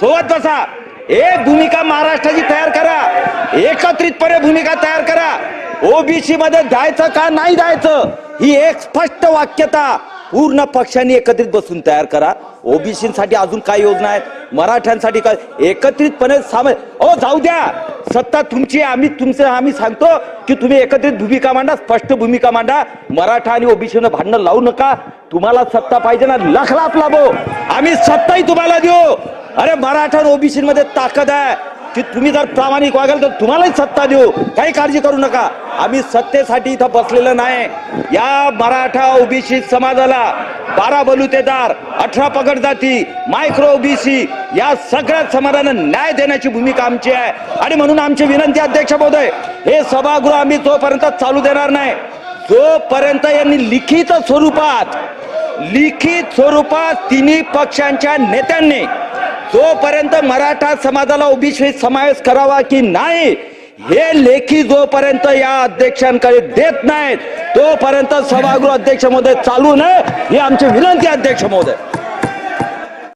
सोबत बसा. एक भूमिका महाराष्ट्राची तयार करा. एकत्रितपणे भूमिका तयार करा. ओबीसी मध्ये जायचं का नाही जायचं ही एक स्पष्ट वाक्यता पूर्ण पक्षांनी एकत्रित बसून तयार करा. ओबीसीसाठी अजून काय योजना आहेत? मराठ्यांसाठी काय? एकत्रितपणे साम ओ जाऊ द्या. सत्ता तुमची आम्ही तुमचं आम्ही सांगतो की तुम्ही एकत्रित भूमिका मांडा स्पष्ट भूमिका मांडा. मराठा आणि ओबीसीनं भांडणं लावू नका. तुम्हाला सत्ता पाहिजे ना लखलाप लाभो. आम्ही सत्ताही तुम्हाला देऊ. अरे मराठा आणि ओबीसी मध्ये ताकद आहे की तुम्ही जर प्रामाणिक वागाल तर तुम्हालाही सत्ता देऊ. काही काळजी करू नका. आम्ही सत्तेसाठी इथं बसलेलं नाही. या मराठा ओबीसी समाजाला बारा बलुतेदार अठरा पगड जाती मायक्रो ओबीसी या सगळ्या समाजाला न्याय देण्याची भूमिका आमची आहे. आणि म्हणून आमची विनंती अध्यक्ष महोदय हे सभागृह आम्ही जोपर्यंत चालू देणार नाही जोपर्यंत यांनी लिखित स्वरूपात लिखित स्वरूपात तिन्ही पक्षांच्या नेत्यांनी जोपर्यंत मराठा समाजाला ओबीसी समावेश करावा की नाही हे लेखी जोपर्यंत या अध्यक्षांकडे देत नाहीत तोपर्यंत सभागृह अध्यक्ष महोदय चालू नये ही आमची विनंती अध्यक्ष महोदय